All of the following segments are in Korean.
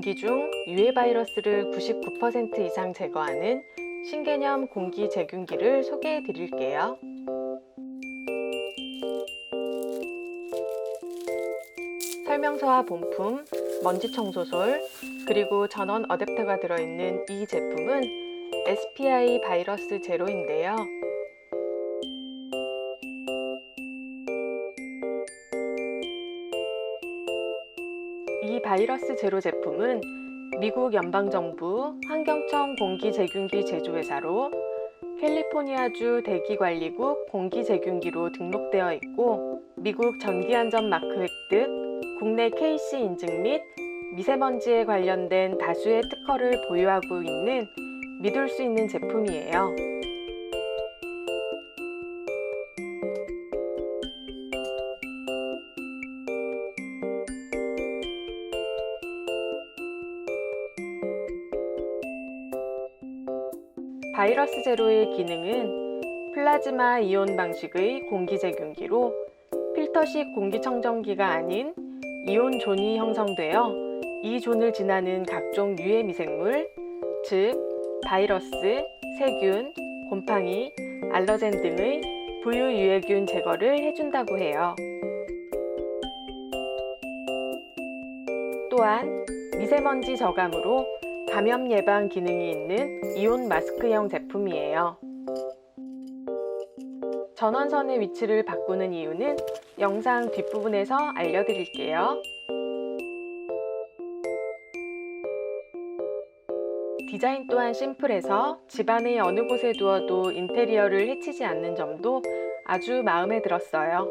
공기 중 유해 바이러스를 99% 이상 제거하는 신개념 공기 제균기를 소개해 드릴게요. 설명서와 본품, 먼지 청소솔, 그리고 전원 어댑터가 들어있는 이 제품은 SPI 바이러스 제로인데요. 이 바이러스 제로 제품은 미국 연방정부 환경청 공기제균기 제조회사로 캘리포니아주 대기관리국 공기제균기로 등록되어 있고 미국 전기안전 마크 획득, 국내 KC 인증 및 미세먼지에 관련된 다수의 특허를 보유하고 있는 믿을 수 있는 제품이에요. 바이러스 제로의 기능은 플라즈마 이온 방식의 공기제균기로 필터식 공기청정기가 아닌 이온 존이 형성되어 이 존을 지나는 각종 유해 미생물, 즉 바이러스, 세균, 곰팡이, 알러젠 등의 부유 유해균 제거를 해준다고 해요. 또한 미세먼지 저감으로 감염 예방 기능이 있는 이온 마스크형 제품이에요. 전원선의 위치를 바꾸는 이유는 영상 뒷부분에서 알려드릴게요. 디자인 또한 심플해서 집안의 어느 곳에 두어도 인테리어를 해치지 않는 점도 아주 마음에 들었어요.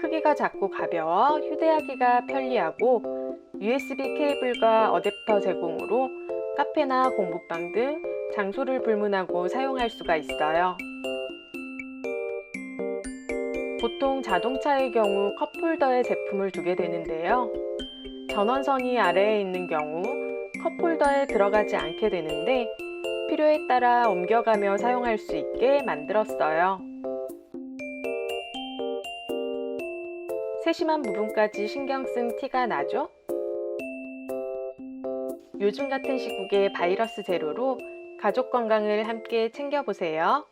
크기가 작고 가벼워 휴대하기가 편리하고 USB 케이블과 어댑터 제공으로 카페나 공부방 등 장소를 불문하고 사용할 수가 있어요. 보통 자동차의 경우 컵홀더에 제품을 두게 되는데요. 전원선이 아래에 있는 경우 컵홀더에 들어가지 않게 되는데 필요에 따라 옮겨가며 사용할 수 있게 만들었어요. 세심한 부분까지 신경 쓴 티가 나죠? 요즘 같은 시국에 바이러스 제로로 가족 건강을 함께 챙겨보세요.